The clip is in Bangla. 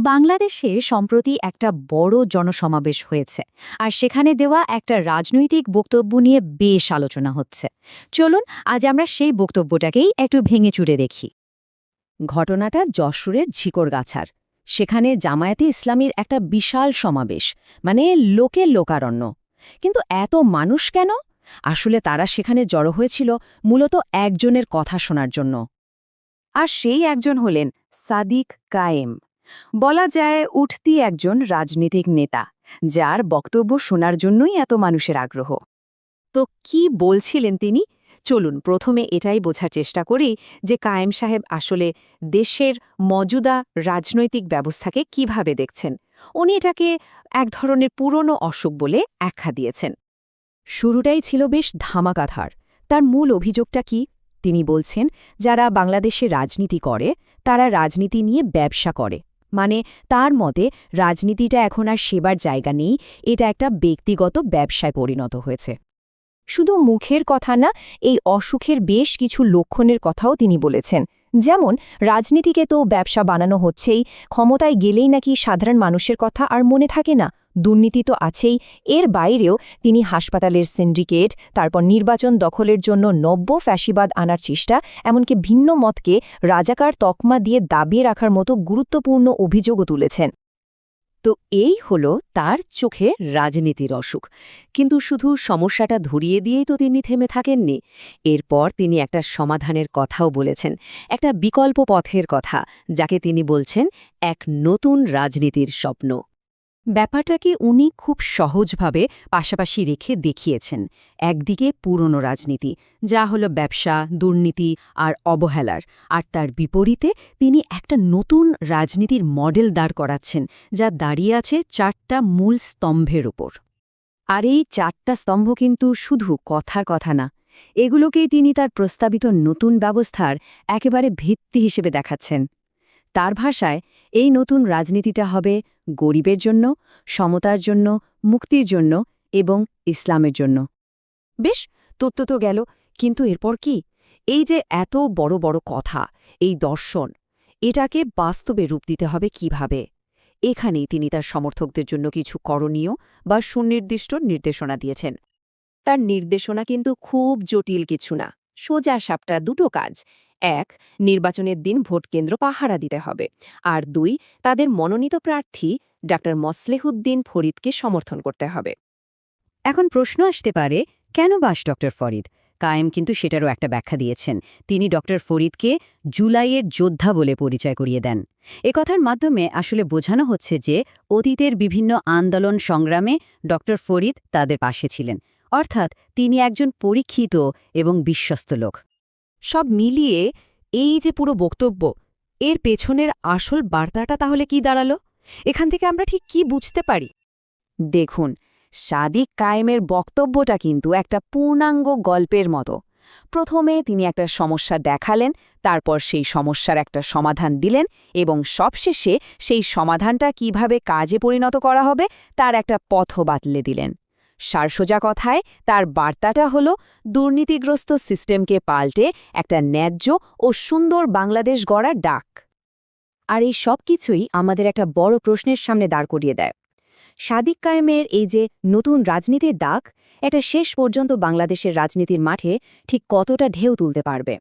বাংলাদেশে সম্প্রতি একটা বড় জনসমাবেশ হয়েছে, আর সেখানে দেওয়া একটা রাজনৈতিক বক্তব্য নিয়ে বেশ আলোচনা হচ্ছে। চলুন, আজ আমরা সেই বক্তব্যটাকেই একটু ভেঙে চুরে দেখি। ঘটনাটা যশোরের ঝিকরগাছার। সেখানে জামায়াতে ইসলামীর একটা বিশাল সমাবেশ মানে লোকে লোকারণ্য। কিন্তু এত মানুষ কেন? আসলে তারা সেখানে জড়ো হয়েছিল মূলত একজনের কথা শোনার জন্য। আর সেই একজন হলেন সাদিক কায়েম। বলা যায় উঠতি একজন রাজনীতিক নেতা, যার বক্তব্য শোনার জন্যই এত মানুষের আগ্রহ। তো কি বলছিলেন তিনি? চলুন, প্রথমে এটাই বোঝার চেষ্টা করি যে কায়েম সাহেব আসলে দেশের মজুদা রাজনৈতিক ব্যবস্থাকে কীভাবে দেখছেন। উনি এটাকে এক ধরনের পুরনো অসুখ বলে আখ্যা দিয়েছেন। শুরুটাই ছিল বেশ ধামাকাধার। তার মূল অভিযোগটা কি? তিনি বলছেন, যারা বাংলাদেশে রাজনীতি করে, তারা রাজনীতি নিয়ে ব্যবসা করে। মানে তার মতে, রাজনীতিটা এখন আর সেবার জায়গা নেই, এটা একটা ব্যক্তিগত ব্যবসায় পরিণত হয়েছে। শুধু মুখের কথা না, এই অসুখের বেশ কিছু লক্ষণের কথাও তিনি বলেছেন। যেমন, রাজনীতিকে তো ব্যবসা বানানো হচ্ছেই, ক্ষমতায় গেলেই নাকি সাধারণ মানুষের কথা আর মনে থাকে না। দুর্নীতি তো আছেই, এর বাইরেও তিনি হাসপাতালের সিন্ডিকেট, তারপর নির্বাচন দখলের জন্য নব্য ফ্যাসিবাদ আনার চেষ্টা, এমনকি ভিন্ন মতকে রাজাকার তকমা দিয়ে দাবিয়ে রাখার মতো গুরুত্বপূর্ণ অভিযোগও তুলেছেন। তো এই হলো তার চোখে রাজনীতির অসুখ। কিন্তু শুধু সমস্যাটা ধরিয়ে দিয়েই তো তিনি থেমে থাকেননি। এরপর তিনি একটা সমাধানের কথাও বলেছেন, একটা বিকল্প পথের কথা, যাকে তিনি বলছেন, এক নতুন রাজনীতির স্বপ্ন। ব্যাপারটাকে উনি খুব সহজভাবে পাশাপাশি রেখে দেখিয়েছেন, একদিকে পুরনো রাজনীতি, যা হল ব্যবসা, দুর্নীতি আর অবহেলার, আর তার বিপরীতে তিনি একটা নতুন রাজনীতির মডেল দাঁড় করাচ্ছেন, যা দাঁড়িয়ে আছে চারটা মূল স্তম্ভের ওপর আর এই চারটা স্তম্ভ কিন্তু শুধু কথার কথা না, এগুলোকেই তিনি তার প্রস্তাবিত নতুন ব্যবস্থার একেবারে ভিত্তি হিসেবে দেখাচ্ছেন। তার ভাষায় এই নতুন রাজনীতিটা হবে গরিবের জন্য, সমতার জন্য, মুক্তির জন্য এবং ইসলামের জন্য। বেশ তত্ত্ব তো গেল, কিন্তু এরপর কি? এই যে এত বড় বড় কথা, এই দর্শন, এটাকে বাস্তবে রূপ দিতে হবে কীভাবে? এখানেই তিনি তার সমর্থকদের জন্য কিছু করণীয় বা সুনির্দিষ্ট নির্দেশনা দিয়েছেন। তার নির্দেশনা কিন্তু খুব জটিল কিছু না। সোজা সাপটা দুটো কাজ এক, নির্বাচনের দিন ভোটকেন্দ্র পাহারা দিতে হবে। আর দুই, তাদের মনোনীত প্রার্থী ডাক্তার মসলেহুদ্দিন ফরিদকে সমর্থন করতে হবে। এখন প্রশ্ন আসতে পারে, কেন বাস ডক্টর ফরিদ? কায়েম কিন্তু সেটারও একটা ব্যাখ্যা দিয়েছেন। তিনি ডক্টর ফরিদকে জুলাইয়ের যোদ্ধা বলে পরিচয় করিয়ে দেন। এ কথার মাধ্যমে আসলে বোঝানো হচ্ছে যে, অতীতের বিভিন্ন আন্দোলন সংগ্রামে ডক্টর ফরিদ তাদের পাশে ছিলেন। অর্থাৎ তিনি একজন পরীক্ষিত এবং বিশ্বস্ত লোক। সব মিলিয়ে এই যে পুরো বক্তব্য, এর পেছনের আসল বার্তাটা তাহলে কি দাঁড়াল? এখান থেকে আমরা ঠিক কি বুঝতে পারি? দেখুন, সাদিক কায়েমের বক্তব্যটা কিন্তু একটা পূর্ণাঙ্গ গল্পের মতো। প্রথমে তিনি একটা সমস্যা দেখালেন, তারপর সেই সমস্যার একটা সমাধান দিলেন এবং সবশেষে সেই সমাধানটা কীভাবে কাজে পরিণত করা হবে, তার একটা পথ বাতলে দিলেন। সারসোজা কথায় তার বার্তাটা হল, দুর্নীতিগ্রস্ত সিস্টেমকে পাল্টে একটা ন্যায্য ও সুন্দর বাংলাদেশ গড়ার ডাক। আর এই সব কিছুই আমাদের একটা বড় প্রশ্নের সামনে দাঁড় করিয়ে দেয়। সাদিক কায়েমের এই যে নতুন রাজনীতির ডাক এটা শেষ পর্যন্ত বাংলাদেশের রাজনীতির মাঠে ঠিক কতটা ঢেউ তুলতে পারবে?